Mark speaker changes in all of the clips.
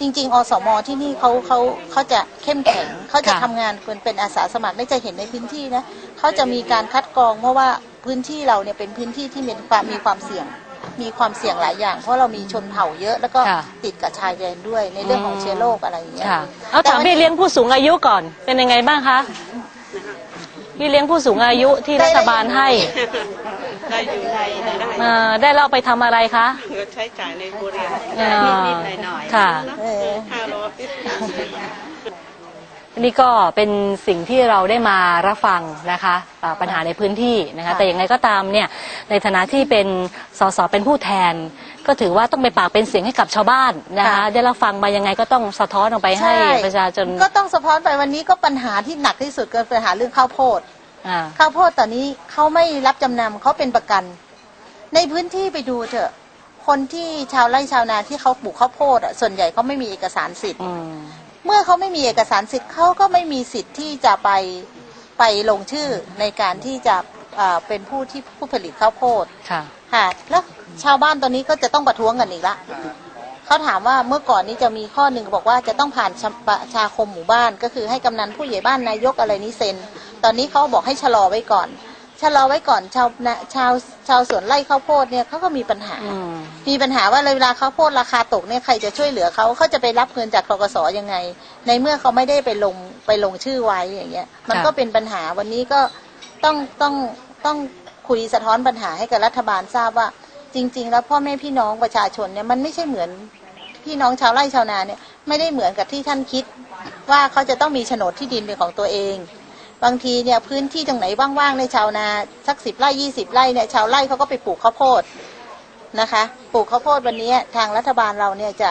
Speaker 1: จริง ๆ อสมที่นี่เขาเขาเขาจะเข้มแข็งเขาจะ
Speaker 2: ค่ะ
Speaker 1: ทำงานเป็นเป็นอาสาสมัครได้จะเห็นในพื้นที่นะเขาจะมีการคัดกรอง เพราะว่าพื้นที่เราเนี่ยเป็นพื้นที่ที่มีความมีความเสี่ยง มีความเสี่ยงหลายอย่าง เพราะเรามีชนเผ่าเยอะแล้วก็
Speaker 2: ค่ะ
Speaker 1: ติดกับชายแดนด้วยในเรื่องของเชื้อโรคอะไรอย่างเงี้ย
Speaker 2: ค่ะ เอาถามพี่เลี้ยงผู้สูงอายุก่อน เป็นยังไงบ้างคะพี่เลี้ยงผู้สูงอายุที่รัฐบาลให้
Speaker 3: ได้อยู่ได้ได้ได้
Speaker 2: เอ่อได้เราไปทำอะไรคะ
Speaker 3: เงินใช้จ่ายในครัวเรือน
Speaker 2: อ่า
Speaker 3: นิดๆหน่อยๆ
Speaker 2: ค่ะ
Speaker 1: เออ
Speaker 3: ห้าร้อย
Speaker 2: อันนี้ก็เป็นสิ่งที่เราได้มารับฟังนะคะอ่าปัญหาในพื้นที่นะคะ
Speaker 1: ค่ะ
Speaker 2: แต่อย่างไรก็ตามเนี่ยในฐานะที่เป็นสสเป็นผู้แทน ก็ถือว่าต้องเป็นปากเป็นเสียงให้กับชาวบ้านนะคะได้รับฟังมายังไงก็ต้องสะท้อนออกไปให้
Speaker 1: ใช่
Speaker 2: ประชาชน
Speaker 1: ก็ต้องสะท้อนไปวันนี้ก็ปัญหาที่หนักที่สุดก็ปัญหาเรื่องข้าวโพด
Speaker 2: อ่า
Speaker 1: ข้าวโพดตอนนี้เขาไม่รับจำนำเขาเป็นประกัน ในพื้นที่ไปดูเถอะ คนที่ชาวไร่ชาวนาที่เขาปลูกข้าวโพดอะส่วนใหญ่เขาไม่มีเอกสารสิทธิ์
Speaker 2: อืม
Speaker 1: เมื่อเขาไม่มีเอกสารสิทธิ์เขาก็ไม่มีสิทธิ์ที่จะไปไปลงชื่อในการที่จะอ่าเป็นผู้ที่ผู้ผลิตข้าวโพด
Speaker 2: ค่ะ
Speaker 1: ค่ะแล้วชาวบ้านตอนนี้ก็จะต้องประท้วงกันอีกละเขาถามว่าเมื่อก่อนนี้จะมีข้อหนึ่งบอกว่าจะต้องผ่านชาประชาคมหมู่บ้าน ก็คือให้กำนันผู้ใหญ่บ้านนายกอะไรนี้เซ็น ตอนนี้เขาบอกให้ชะลอไว้ก่อนชะลอไว้ก่อนชาวนาชาวชาวสวนไร่ข้าวโพดเนี่ยเขาก็มีปัญหา
Speaker 2: อืม
Speaker 1: มีปัญหาว่าเวลาข้าวโพดราคาตกเนี่ยใครจะช่วยเหลือเขาเขาจะไปรับเงินจากทกสยังไง ในเมื่อเขาไม่ได้ไปลงไปลงชื่อไว้อย่างเงี้ย มันก็เป็นปัญหาวันนี้ก็ต้องต้องต้องคุยสะท้อนปัญหาให้กับรัฐบาลทราบว่า จริง ๆ แล้วพ่อแม่พี่น้องประชาชนเนี่ยมันไม่ใช่เหมือนพี่น้องชาวไร่ชาวนาเนี่ยไม่ได้เหมือนกับที่ท่านคิด ว่าเขาจะต้องมีโฉนดที่ดินเป็นของตัวเอง บางทีเนี่ยพื้นที่ตรงไหนว่างๆในชาวนาสักสิบไร่ยี่สิบไร่เนี่ยชาวไร่เขาก็ไปปลูกข้าวโพดนะคะ ปลูกข้าวโพดวันนี้ทางรัฐบาลเราเนี่ยจะ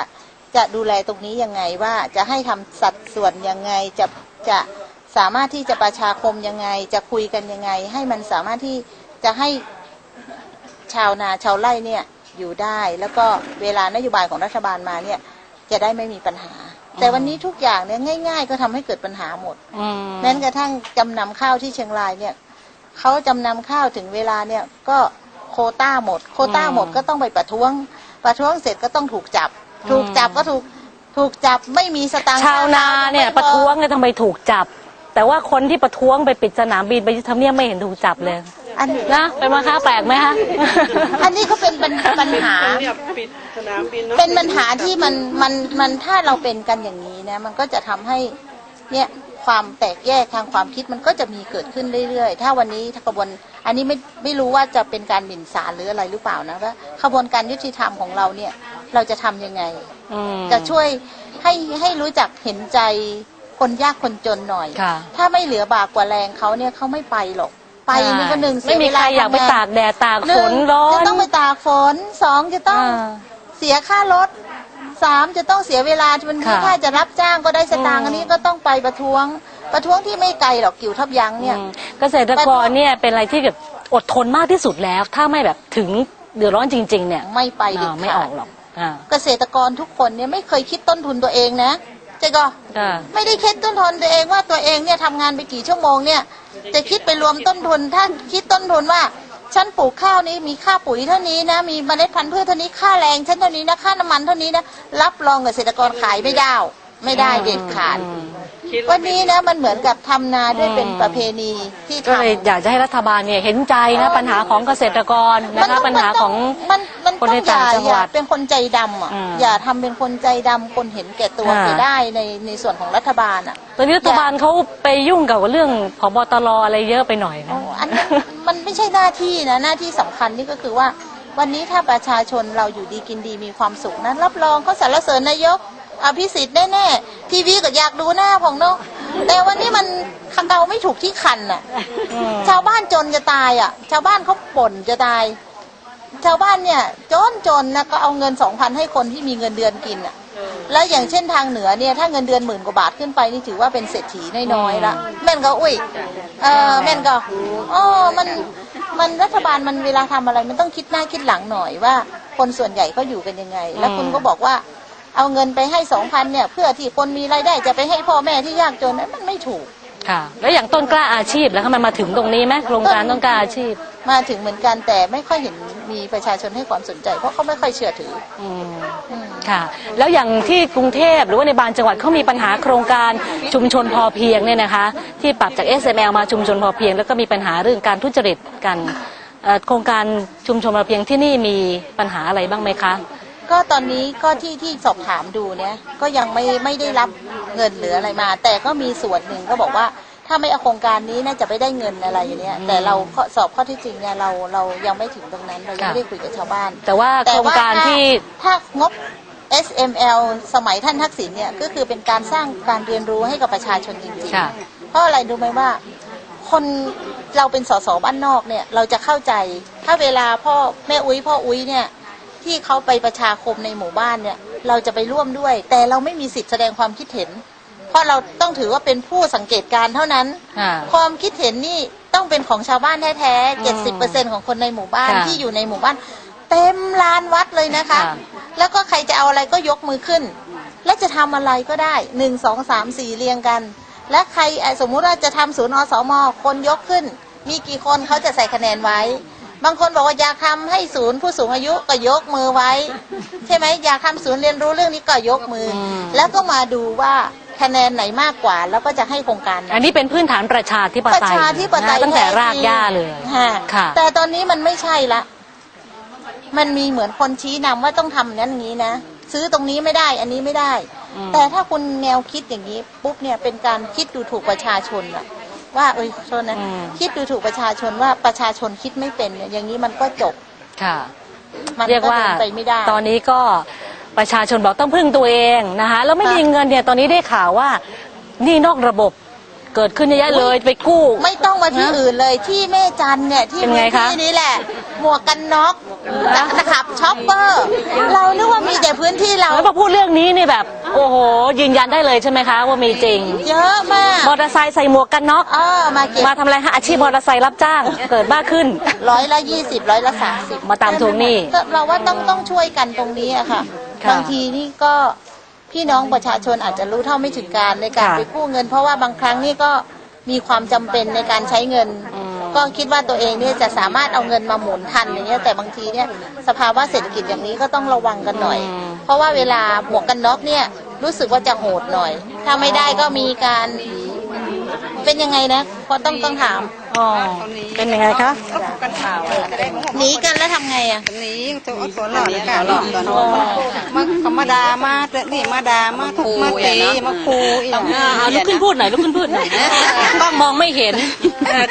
Speaker 1: จะดูแลตรงนี้ยังไงว่าจะให้ทำสัดส่วนยังไงจะจะสามารถที่จะประชาคมยังไง จะคุยกันยังไง ให้มันสามารถที่จะให้ชาวนาชาวไร่เนี่ยอยู่ได้ แล้วก็เวลานโยบายของรัฐบาลมาเนี่ยจะได้ไม่มีปัญหา แต่วันนี้ทุกอย่างเนี่ยง่าย ๆ ก็ทำให้เกิดปัญหาหมด
Speaker 2: อืม
Speaker 1: แม้กระทั่งจำนำข้าวที่เชียงรายเนี่ยเขาจำนำข้าวถึงเวลาเนี่ยก็โควต้าหมด โควต้าหมดก็ต้องไปประท้วง ประท้วงเสร็จก็ต้องถูกจับ ถูกจับก็ถูกถูกจับไม่มีสตางค์
Speaker 2: ชาวนาเนี่ย
Speaker 1: ไม่พอ
Speaker 2: ประท้วงเนี่ยทำไมถูกจับ แต่ว่าคนที่ประท้วงไปปิดสนามบินไปยึดทำเนียบไม่เห็นถูกจับเลย
Speaker 1: อันนี้
Speaker 2: นะเป็นมาค้าแปลกไหมคะ
Speaker 1: อันนี้ก็เป็นปัญปัญหา
Speaker 3: เนี่ยปิดสนามบินเนาะ
Speaker 1: เป็นปัญหาที่มันมันมันถ้าเราเป็นกันอย่างนี้นะ มันก็จะทำให้เนี่ยความแตกแยกทางความคิดมันก็จะมีเกิดขึ้นเรื่อยๆ ถ้าวันนี้ถ้ากระบวนอันนี้ไม่ไม่รู้ว่าจะเป็นการหมิ่นศาลหรืออะไรหรือเปล่านะว่าขบวนการยุติธรรมของเราเนี่ยเราจะทำยังไง
Speaker 2: อืม
Speaker 1: จะช่วยให้ให้รู้จักเห็นใจคนยากคนจนหน่อย
Speaker 2: ค่ะ
Speaker 1: ถ้าไม่เหลือบากกว่าแรงเขาเนี่ยเขาไม่ไปหรอก ไปนี่ก็หนึ่ง
Speaker 2: ไม่มีใครอยากไปตากแดดตาก
Speaker 1: ห
Speaker 2: ฝ
Speaker 1: นึ่ง
Speaker 2: นร้อ
Speaker 1: จะ
Speaker 2: น
Speaker 1: ต้องไปตากฝนสองจะต้อง
Speaker 2: อ่า
Speaker 1: เสียค่ารถสามจะต้องเสียเวลาวันนี้
Speaker 2: ค่ะ
Speaker 1: ถ้าจะรับจ้างก็ได้สตางค์
Speaker 2: อืม
Speaker 1: อันนี้ก็ต้องไปประท้วง ประท้วงที่ไม่ไกลหรอกกิ่วทับยั้งเนี่ย
Speaker 2: อืมเกษตรกรเนี่ยเป็นอะไรที่แบบอดทนมากที่สุดแล้ว ถ้าไม่แบบถึงเดือดร้อนจริง ๆ เนี่ย
Speaker 1: ไม่ไปเด็ด
Speaker 2: อ่าไม่อ
Speaker 1: ขา
Speaker 2: อ
Speaker 1: ด
Speaker 2: กหรอกอ่า
Speaker 1: เกษตรกรทุกคนเนี่ยไม่เคยคิดต้นทุนตัวเองนะเจ๊ก็
Speaker 2: ค่ะ
Speaker 1: ไม่ได้คิดต้นทุนตัวเองว่าตัวเองเนี่ยทำงานไปกี่ชั่วโมงเนี่ย จะคิดไปรวมต้นทุนถ้าคิดต้นทุนว่าฉันปลูกข้าวนี้มีค่าปุ๋ยเท่านี้นะ มีเมล็ดพันธุ์พืชเท่านี้ค่าแรงฉันเท่านี้นะค่าน้ำมันเท่านี้นะรับรองเกษตรกรขายไม่ได้ไม่ได้เด็ดขาด
Speaker 2: อืม
Speaker 3: คิด
Speaker 1: วันนี้นะมันเหมือนกับทำนาด้วยเป็นประเพณีที่
Speaker 2: ก็
Speaker 1: ทำ
Speaker 2: เลยอยากจะให้รัฐบาลเนี่ยเห็นใจนะปัญหาของเกษตรกรนะคะปัญหาของ
Speaker 1: มันมัน
Speaker 2: คนใน
Speaker 1: ต้องอย่า
Speaker 2: ต่างจัง
Speaker 1: อ
Speaker 2: หวั
Speaker 1: ย่า
Speaker 2: ด
Speaker 1: เป็นคนใจดำอะ
Speaker 2: อืม
Speaker 1: อย่าทำเป็นคนใจดำคนเห็นแก่ตัว
Speaker 2: ค่ะ
Speaker 1: ไปได้ในในส่วนของรัฐบาลอะ
Speaker 2: ตอนนี้รัฐบาลเขาไปยุ่งกับเรื่องผบตรอะไรเยอะไปหน่อยนะ
Speaker 1: อันนั้นมันไม่ใช่หน้าที่นะหน้าที่สำคัญนี่ก็คือว่า วันนี้ถ้าประชาชนเราอยู่ดีกินดีมีความสุขนั้นรับรองเขาสรรเสริญนายกอภิสิทธิ์แน่ๆทีวีก็อยากดูหน้าของเนาะแต่วันนี้มันเกาไม่ถูกที่คันอะ
Speaker 2: อืม
Speaker 1: ชาวบ้านจนจะตายอะ ชาวบ้านเขาบ่นจะตาย ชาวบ้านเนี่ยจนจนนะก็เอาเงินสองพันให้คนที่มีเงินเดือนกินอะแล้วอย่างเช่นทางเหนือเนี่ยถ้าเงินเดือนหมื่นกว่าบาทขึ้นไปนี่ถือว่าเป็นเศรษฐีน้อยๆละแม่นก็อุ้ยเออแม่นก็อ๋อมันมันรัฐบาลมันเวลาทำอะไรมันต้องคิดหน้าคิดหลังหน่อยว่า คนส่วนใหญ่เขาอยู่กันยังไง แล้วคุณก็บอกว่าเอาเงินไปให้สองพันเนี่ย เพื่อที่คนมีรายได้จะไปให้พ่อแม่ที่ยากจนนั้นมันไม่ถูก
Speaker 2: ค่ะ แล้วอย่างต้นกล้าอาชีพแล้วคะมันมาถึงตรงนี้ไหมโครงการต้นกล้าอาชีพ
Speaker 1: มาถึงเหมือนกันแต่ไม่ค่อยเห็นมีประชาชนให้ความสนใจ เพราะเขาไม่ค่อยเชื่อถือ
Speaker 2: อืม
Speaker 1: อืม
Speaker 2: ค่ะ แล้วอย่างที่กรุงเทพหรือว่าในบางจังหวัดเขามีปัญหาโครงการชุมชนพอเพียงเนี่ยนะคะ ที่ปรับจาก SML มาชุมชนพอเพียง แล้วก็มีปัญหาเรื่องการทุจริตกันเอ่อโครงการชุมชนพอเพียงที่นี่มีปัญหาอะไรบ้างไหมคะ
Speaker 1: ก็ตอนนี้ก็ที่ที่สอบถามดูเนี่ย ก็ยังไม่ไม่ได้รับเงินหรืออะไรมา แต่ก็มีส่วนหนึ่งก็บอกว่า ถ้าไม่เอาโครงการนี้น่าจะไม่ได้เงินอะไรอย่างเนี้ย แต่เราข้อสอบข้อที่จริงเนี่ยเราเรายังไม่ถึงตรงนั้นเรายังไม่ได้คุยกับชาวบ้าน
Speaker 2: แต่ว่าโครงการที่
Speaker 1: ถ้างบ SML สมัยท่านทักษิณเนี่ยก็คือเป็นการสร้างการเรียนรู้ให้กับประชาชนจริง
Speaker 2: ค่ะ
Speaker 1: ๆ เพราะอะไรรู้ไหมว่า คนเราเป็นสสบ้านนอกเนี่ยเราจะเข้าใจ ถ้าเวลาพ่อแม่อุ้ยพ่ออุ้ยเนี่ย ที่เขาไปประชาคมในหมู่บ้านเนี่ย เราจะไปร่วมด้วย แต่เราไม่มีสิทธิ์แสดงความคิดเห็น เพราะเราต้องถือว่าเป็นผู้สังเกตการณ์เท่านั้น
Speaker 2: ค่ะ
Speaker 1: ความคิดเห็นนี่ต้องเป็นของชาวบ้านแท้ๆเจ็ดสิบเปอร์เซ็นของคนในหมู่บ้าน
Speaker 2: ค่ะ
Speaker 1: ที่อยู่ในหมู่บ้าน เต็มลานวัดเลยนะคะ
Speaker 2: ค่ะ
Speaker 1: แล้วก็ใครจะเอาอะไรก็ยกมือขึ้น และจะทำอะไรก็ได้หนึ่งสองสามสี่เรียงกัน และใครเอ่อสมมุติว่าจะทำศูนย์อสมคนยกขึ้น มีกี่คนเขาจะใส่คะแนนไว้ บางคนบอกว่าอยากทำให้ศูนย์ผู้สูงอายุก็ยกมือไว้ ใช่ไหมอยากทำศูนย์เรียนรู้เรื่องนี้ก็ยกมืออ
Speaker 2: ม
Speaker 1: แล้วก็มาดูว่าคะแนนไหนมากกว่าแล้วก็จะให้โครงการนั้น
Speaker 2: อันนี้เป็นพื้นฐานประชาธิป
Speaker 1: ประ
Speaker 2: ไตย
Speaker 1: ชาธิปไตย
Speaker 2: นะตั้งแต่รากหญ้าเลย
Speaker 1: ค่ะ
Speaker 2: ค่ะ
Speaker 1: แต่ตอนนี้มันไม่ใช่ละ มันมีเหมือนคนชี้นำว่าต้องทำนั้นอย่างนี้นะซื้อตรงนี้ไม่ได้ อันนี้ไม่ได้
Speaker 2: อืม
Speaker 1: แต่ถ้าคุณแนวคิดอย่างนี้ปุ๊บเนี่ยเป็นการคิดดูถูกประชาชนอะ ว่าเอ้ยโทษนะ
Speaker 2: อืม
Speaker 1: คิดดูถูกประชาชนว่าประชาชนคิดไม่เป็นเนี่ยอย่างนี้มันก็จบ
Speaker 2: ค่ะ
Speaker 1: มัน
Speaker 2: เรียก
Speaker 1: ก็
Speaker 2: ว่า
Speaker 1: เดินไปไม่ได้
Speaker 2: ตอนนี้ก็ประชาชนบอกต้องพึ่งตัวเองนะคะแล้วไม่
Speaker 1: ค่ะ
Speaker 2: มีเงินเนี่ยตอนนี้ได้ข่าวว่านี่นอกระบบ เกิดขึ้นเยอะแยะเลยไปกู้
Speaker 1: ไม่ต้องมาที่
Speaker 2: นะ
Speaker 1: อื่นเลยที่แม่จันเนี่ยที่
Speaker 2: เป็นไงคะ
Speaker 1: ที่นี้แหละ หมวกกันน็อกนะครับ ช็อปเปอร์ เรานึกว่ามีแต่พื้นที่เรา
Speaker 2: แล้วพอพูดเรื่องนี้นี่แบบ โอ้โห ยืนยันได้เลยใช่ไหมคะว่ามีจริง
Speaker 1: เยอะมาก
Speaker 2: มอเตอร์ไซค์ใส่หมวกกันน็อก
Speaker 1: เออมาเก็บ
Speaker 2: มาทำอะไรฮะอาชีพมอเตอร์ไซค์รับจ้าง เกิดมากขึ้น
Speaker 1: ร้อยละยี่สิบร้อยละสามสิบ
Speaker 2: มาตามทวงหนี้
Speaker 1: เราว่าต้องต้องช่วยกันตรงนี้อะค่ะ
Speaker 2: ค่ะ
Speaker 1: บางทีนี่ก็ พี่น้องประชาชนอาจจะรู้เท่าไม่ถึงการในการ
Speaker 2: ค่ะ
Speaker 1: ไปกู้เงิน เพราะว่าบางครั้งนี่ก็มีความจำเป็นในการใช้เงิน
Speaker 2: อืม
Speaker 1: ก็คิดว่าตัวเองเนี่ยจะสามารถเอาเงินมาหมุนทันอย่างเงี้ยแต่บางทีเนี่ยสภาวะเศรษฐกิจอย่างนี้ก็ต้องระวังกันหน่อย เพราะว่าเวลาหมวกกันน็อกเนี่ยรู้สึกว่าจะโหดหน่อย ถ้าไม่ได้ก็มีการเป็นยังไงนะเพราะต้องต้องถาม
Speaker 2: อ๋อเป็นยังไงคะ
Speaker 3: กันข่าวอะจะได้มา
Speaker 1: หนีกันแล้วทำไงอะ
Speaker 3: นี้ตัวตัวหลอดค่ะหลอดตัวมาธรรมดามาเตะนี่มาดามาทุกมาตีมาคูอีก
Speaker 2: อ่าลุกขึ้นพูดหน่อยลุกขึ้นพูดหน่อยกล้องมองไม่เห็น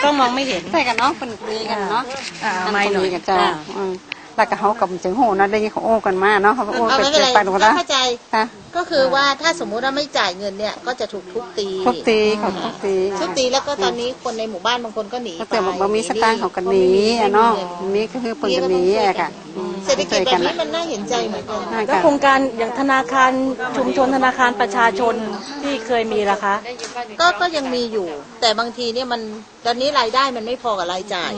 Speaker 2: กล้องมองไม่เห็น
Speaker 3: ใส่กันเนาะเป็นคุยกันเนาะ
Speaker 2: อ่าไม่หน่อย
Speaker 3: กันเจ้าอืมแล้วก็เขากับจึงโหนะได้ยินเขาโอ้กันมาเนาะเขาโอ้
Speaker 1: เอา
Speaker 3: กัน
Speaker 1: ไม่เป็นไร
Speaker 3: ไปหมดแล้ว
Speaker 1: เข้าใจ
Speaker 3: ค่ะ
Speaker 1: ก็คือว่าถ้าสมมุติว่าไม่จ่ายเงินเนี่ยก็จะถูกทุบตี
Speaker 3: ทุบตีเขาทุบตี
Speaker 1: ทุบตีแล้วก็ตอนนี้คนในหมู่บ้านบางคนก็หนี
Speaker 3: ก็แต่บอกว่ามีสตางค์เขากันหนีอะเนาะมีก็คือเปิดกันหนีอะค่ะ
Speaker 1: เศรษฐกิจแบบนี้มันน่าเห็นใจเหมือนกัน
Speaker 2: แล้ว
Speaker 3: กัน
Speaker 2: โครงการอย่างธนาคารชุมชนธนาคารประชาชนที่เคยมีล่ะคะ
Speaker 1: ก็ก็ยังมีอยู่ แต่บางทีเนี่ยมันตอนนี้รายได้มันไม่พอกับรายจ่าย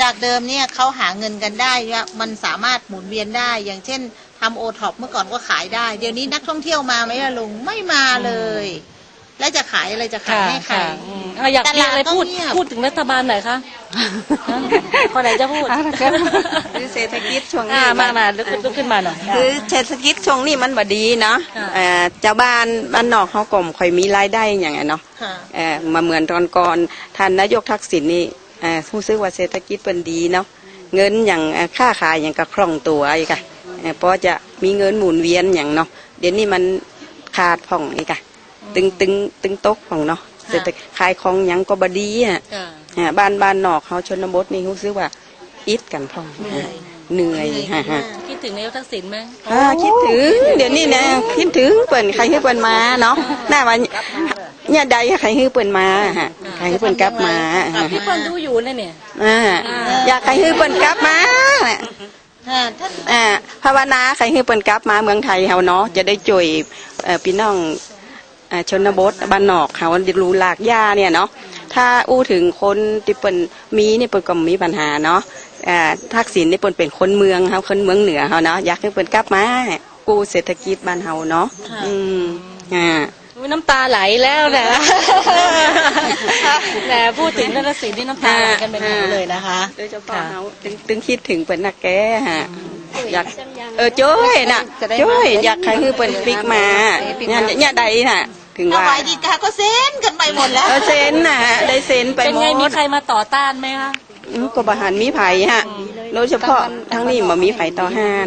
Speaker 1: จากเดิมเนี่ยเขาหาเงินกันได้ว่ามันสามารถหมุนเวียนได้ อย่างเช่นทำโอท็อปเมื่อก่อนก็ขายได้ เดี๋ยวนี้นักท่องเที่ยวมาไหมล่ะลุงไม่มาเลย แล้วจะขายอะไรจะขายให้ใคร
Speaker 2: อะอยากมีอะไรพูด
Speaker 1: ตลาดก็เงียบ
Speaker 2: พูดถึงรัฐบาลหน่อยคะคนไหนจะพูด
Speaker 3: อะแล้วก็คือเศรษฐกิจช่วงนี้
Speaker 2: อ่ามามาลุกลุกขึ้นมาหน่อย
Speaker 4: คือเศรษฐกิจช่วงนี้มันบ่ดีเนาะ
Speaker 2: ค่ะ
Speaker 4: เอ่อเจ้าบ้านบ้านนอกเขาก็ไม่ค่อยมีรายได้อย่างไงเนาะ
Speaker 1: ค่ะ
Speaker 4: เอ่อมาเหมือนตอนก่อนท่านนายกทักษิณนี่เอ่อรู้สึกว่าเศรษฐกิจเป็นดีเนาะเงินอย่างเอ่อค่าขายอย่างกระคล่องตัวอีกอะเอ่อเพราะจะมีเงินหมุนเวียนอย่างเนาะเดี๋ยวนี้มันขาดผ่องอีกอะ ตึงตึงตึงตกผ่องเนาะเศรษฐกิจขายของหยังก็บดีอะ
Speaker 1: ค่ะ
Speaker 4: อ่าบ้านบ้านนอกเขาชนบทนี่รู้สึกว่าอิดกันพ่อง
Speaker 1: เหนื่อย
Speaker 4: เหนื่อยฮะฮะ
Speaker 2: คิดถึงนายกทักษิณไหม
Speaker 4: อ่าคิดถึง เดี๋ยวนี้นะคิดถึงเปิ่นใครให้เปิ่นมาเนาะหน้าวันเนี่ยใดใครให้เปิ่นมาฮะใครให้เปิ่นกลับมาฮะ
Speaker 2: พี่เปิ้ลดูอยู่นะเนี่ย
Speaker 4: อ่าอยากใครให้เปิ่นกลับมา
Speaker 1: ค่ะท่าน
Speaker 4: อ่าภาวนาใครให้เปิ่นกลับมาเมืองไทยเฮาเนาะจะได้จ่วยเอ่อพี่น้องอ่า ชนบทบ้านนอกเขารู้หลากย่าเนี่ยเนาะถ้าอู้ถึงคนที่เปิ่นมีนี่เปิ่นก็มีปัญหาเนาะอ่าทักษิณนี่เปิ่นเป็นคนเมืองเฮาคนเมืองเหนือเฮาเนาะอยากให้เปิ่นกลับมากู้เศรษฐกิจบ้านเฮาเนาะ
Speaker 1: ค่ะ
Speaker 4: อืมอ่า
Speaker 2: อุ๊ยน้ำตาไหลแล้วนะแหมพูดถึงนรสิงห์ที่น้ำตาไหลกันเป็นหมดเลยนะคะ
Speaker 4: โดยเฉพาะ
Speaker 2: ค่ะ
Speaker 4: เขาตึงตึงคิดถึงเปิ่นนักแกฮะอยากเออจ้อยน่ะจ้อยอยากใครคือเปิ่นปิกมาเนี่ยเนี่ยใดน่ะ ถึง
Speaker 1: ถ
Speaker 4: ว่า
Speaker 1: วายดีกาก็เซ็นกันไปหมดแล้ว
Speaker 4: เออเซนน่ะได้เซนไป
Speaker 2: เป็น
Speaker 4: หม
Speaker 2: ไงมี
Speaker 4: ด
Speaker 2: ใครมาต่อต้านไหมคะ
Speaker 4: อืมก็บหันมีไผฮะโดยเฉพาะทั้งนี้บ่มีไผต่อหาน